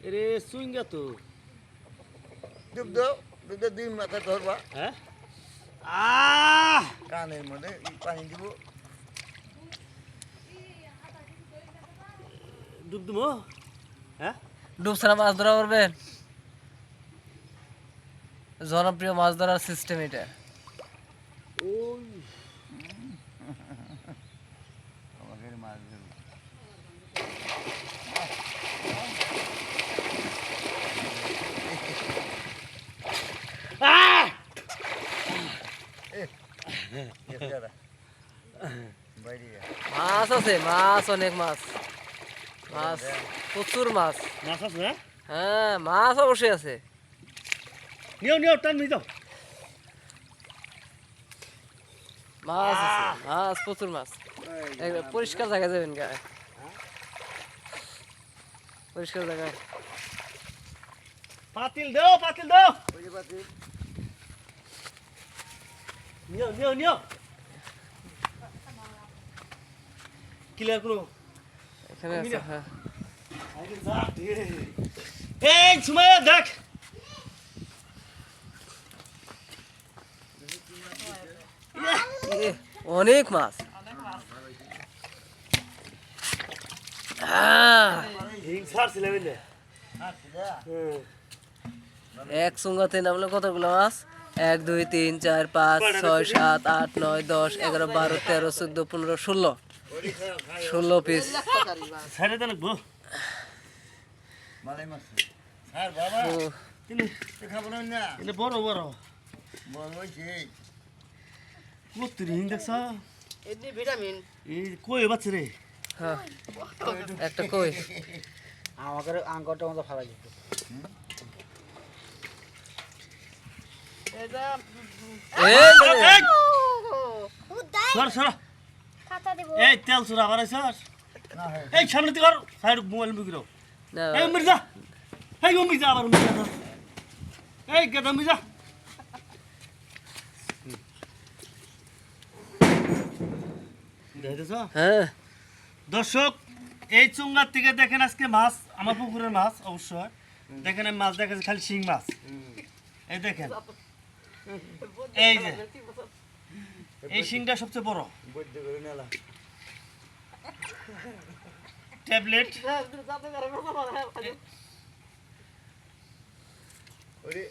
এরে সুইঙ্গা তো। ডুব দাও ডুবে দুই মাথা ধরবা। হ্যাঁ? আহ! কানের মধ্যে পানি দিব। ডুব দুমো হ্যাঁ? ডুব ছাড়া মাছ ধরা পারবেন জনপ্রিয় মাছ ধরার সিস্টেম এটা। ওই। আমাকে মাছ ধরবো আহ বাইরে যা। মাছ আছে মাছ অনেক মাছ। মাছ প্রচুর মাছ। মাছ আছে হ্যাঁ? হ্যাঁ মাছ অবশ্যই আছে। নিও নিও টান নিয়ে যাও। মাছ আছে মাছ প্রচুর মাছ। পরিষ্কার জায়গা যাবেন গায়ে পরিষ্কার জায়গায় পাতিল দাও পাতিল দাও। ওই যে পাতি, নিও নিও নিও। ক্লিয়ার করো। এখানে আছে হ্যাঁ। এই সুমাইয়া দেখ। অনেক মাছ। ছিলাম না এক সুঙ্গাতে নামলে কতগুলো মাছ? এক দুই তিন চার পাঁচ ছয় সাত আট নয় দশ এগারো বারো তেরো চোদ্দ পনেরো ষোলো। ষোলো পিস বড় বড়। কই বাচ্চা রে? হ্যাঁ একটা কই? আমাকে আঙ্কটা মতো ভালো যেত সর সর। এই তেল না হয় এই সামনে দিকে সাইড মোবাইল মুখি রাও এই মির্জা এই ও মির্জা আবার মির্জা। এই গেদা মির্জা হ্যাঁ। দর্শক এই চুঙ্গার থেকে দেখেন আজকে মাছ আমার পুকুরের মাছ অবশ্যই। দেখেন আমি মাছ দেখেছি খালি শিং মাছ। এই দেখেন। এই যে। এই শিংটা সবচেয়ে বড়। বৈদ্য করে নেলা। ট্যাবলেট। ওরে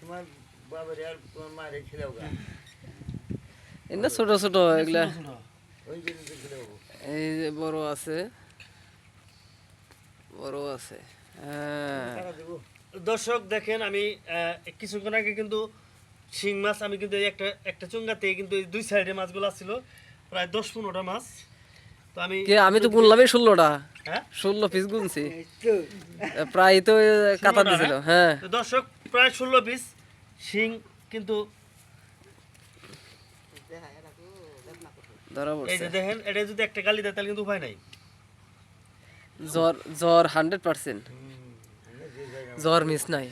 তোমার বাবার আর তোমার মায়ের খেলেও গা এগুলো। ছোট ছোট। এগুলা এই যে বড় আছে। বড় আছে। হ্যাঁ। দর্শক দেখেন আমি আহ, কিছুক্ষণ আগে কিন্তু শিং মাছ আমি কিন্তু এই একটা একটা চুঙ্গাতে কিন্তু এই দুই সাইডে মাছগুলো ছিল প্রায় দশ পনেরোটা মাছ। তো আমি কে আমি তো গুনলামই ষোলোটা। হ্যাঁ? ষোলো পিস গুনছি। প্রায় তো কাতা ষোলোটা, দিছিল হ্যাঁ? তো দর্শক প্রায় ষোলো পিস শিং কিন্তু ধরা এই পড়ছে। যে দেখেন এটা যদি একটা গালি দেয় তাহলে কিন্তু উপায় নাই। জ্বর জ্বর হান্ড্রেড পার্সেন্ট জ্বর মিস নাই।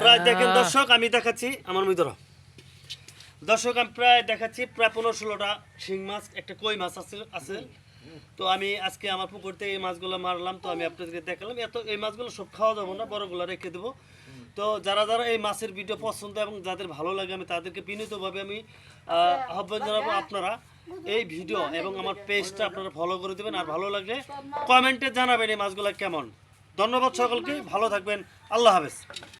প্রায় দেখেন দর্শক আমি দেখাচ্ছি আমার মিত্র দর্শক আমি প্রায় দেখাচ্ছি প্রায় পনেরো ষোলোটা শিং মাছ একটা কই মাছ আছে আছে। তো আমি আজকে আমার পুকুর থেকে এই মাছগুলো মারলাম তো আমি আপনাদেরকে দেখালাম। এত এই মাছগুলো সব খাওয়া যাব না বড়গুলো রেখে দেবো। তো যারা যারা এই মাছের ভিডিও পছন্দ এবং যাদের ভালো লাগে আমি তাদেরকে বিনীতভাবে আমি আহ, আহ্বান জানাব আপনারা। এই ভিডিও এবং আমার পেজটা আপনারা ফলো করে দেবেন। আর ভালো লাগলে কমেন্টে জানাবেন এই মাছগুলো কেমন। ধন্যবাদ সকলকে ভালো থাকবেন। আল্লাহ হাফেজ।